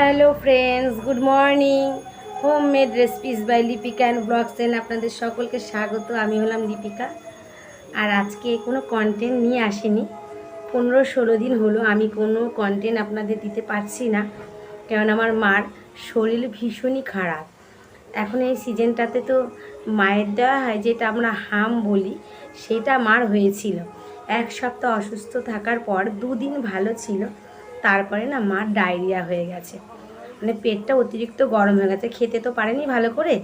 Hello friends good morning home made recipes by Lipika and blogs N আপনাদের সকলকে স্বাগত। আমি হলাম লিপিকা আর আজকে কোনো কন্টেন্ট নিয়ে আসিনি। পনেরো ষোলো দিন হলো আমি কোনো কন্টেন্ট আপনাদের দিতে পারছি না। কারণ আমার মার শরীর ভীষণই খারাপ। এখন এই সিজনটাতে তো মায়ের দেওয়া হয়, যেটা আমরা হাম বলি, সেটা মার হয়েছিল। এক সপ্তাহ অসুস্থ থাকার পর দুদিন ভালো ছিল। তারপরে না মার ডায়রিয়া হয়ে গেছে। মানে পেটটা অতিরিক্ত গরম হয়ে গেছে, খেতে তো পারেনি ভালো করে।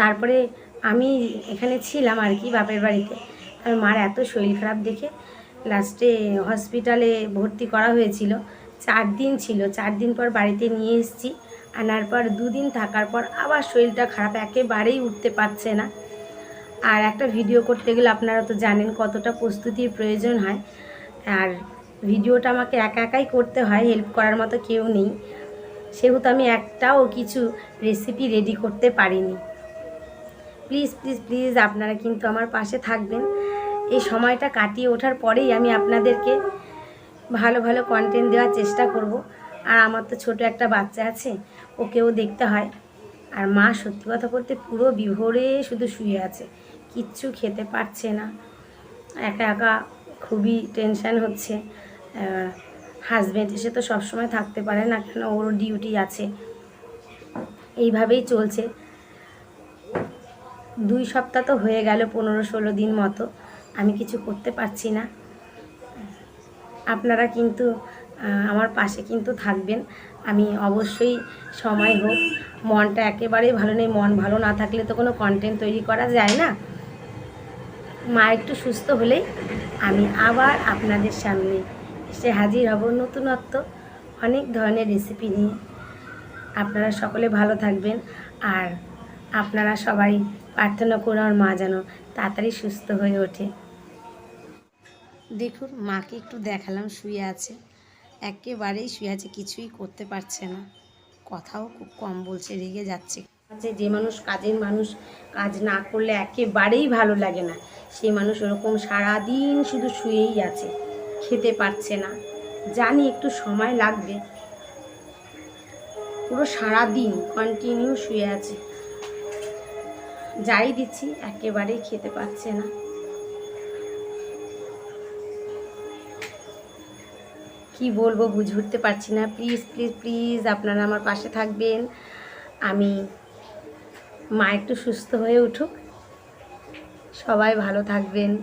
তারপরে আমি এখানে ছিলাম আর কি বাপের বাড়িতে। আর মার এত শরীর খারাপ দেখে লাস্টে হসপিটালে ভর্তি করা হয়েছিল। চার দিন ছিল, চার দিন পর বাড়িতে নিয়ে এসেছি। আনার পর দুদিন থাকার পর আবার শরীরটা খারাপ, একেবারেই উঠতে পারছে না। আর একটা ভিডিও করতে গেলে আপনারা তো জানেন কতটা প্রস্তুতির প্রয়োজন হয়। আর ভিডিওটা আমাকে একা একাই করতে হয় হেল্প করার মতো কেউ নেই। সেহেতু আমি একটাও কিছু রেসিপি রেডি করতে পারিনি। প্লিজ প্লিজ প্লিজ আপনারা কিন্তু আমার পাশে থাকবেন। এই সময়টা কাটিয়ে ওঠার পরেই আমি আপনাদেরকে ভালো ভালো কন্টেন্ট দেওয়ার চেষ্টা করব। আর আমার তো ছোট একটা বাচ্চা আছে, ওকেও দেখতে হয়। আর মা সত্যি কথা বলতে পুরো বিভোরে শুধু শুয়ে আছে, কিচ্ছু খেতে পারছে না। একা একা খুবই টেনশান হচ্ছে। হাজব্যান্ড এসে তো সবসময় থাকতে পারে না কেন ওর ডিউটি আছে। এইভাবেই চলছে। দুই সপ্তাহ তো হয়ে গেল পনেরো ষোলো দিন মতো, আমি কিছু করতে পারছি না। আপনারা কিন্তু আমার পাশে কিন্তু থাকবেন। আমি অবশ্যই সময় হোক, মনটা একেবারেই ভালো নেই, মন ভালো না থাকলে তো কোনো কন্টেন্ট তৈরি করা যায় না। মা একটু সুস্থ হলেই আমি আবার আপনাদের সামনে এসে হাজির হব নতুনত্ব। অনেক ধরনের রেসিপি নিয়ে। আপনারা সকলে ভালো থাকবেন আর আপনারা সবাই প্রার্থনা করুন আমার মা যেন তাড়াতাড়ি সুস্থ হয়ে ওঠে। দেখুন, মাকে একটু দেখালাম শুয়ে আছে। একেবারেই শুয়ে আছে, কিছুই করতে পারছে না। কথাও খুব কম বলছে, রেগে যাচ্ছে। আছে যে মানুষ কাজের মানুষ, কাজ না করলে একেবারেই ভালো লাগে না। সেই মানুষ ওরকম সারাদিন শুধু শুয়েই আছে। খেতে পারছে না। জানি একটু সময় লাগবে। পুরো সারাদিন কন্টিনিউ শুয়ে আছে। যাই দিচ্ছি, একেবারেই খেতে পারছে না। কি বলব, বুঝে উঠতে পারছি না। প্লিজ প্লিজ প্লিজ আপনারা আমার পাশে থাকবেন। আমি মা একটু সুস্থ হয়ে উঠুক। সবাই ভালো থাকবেন।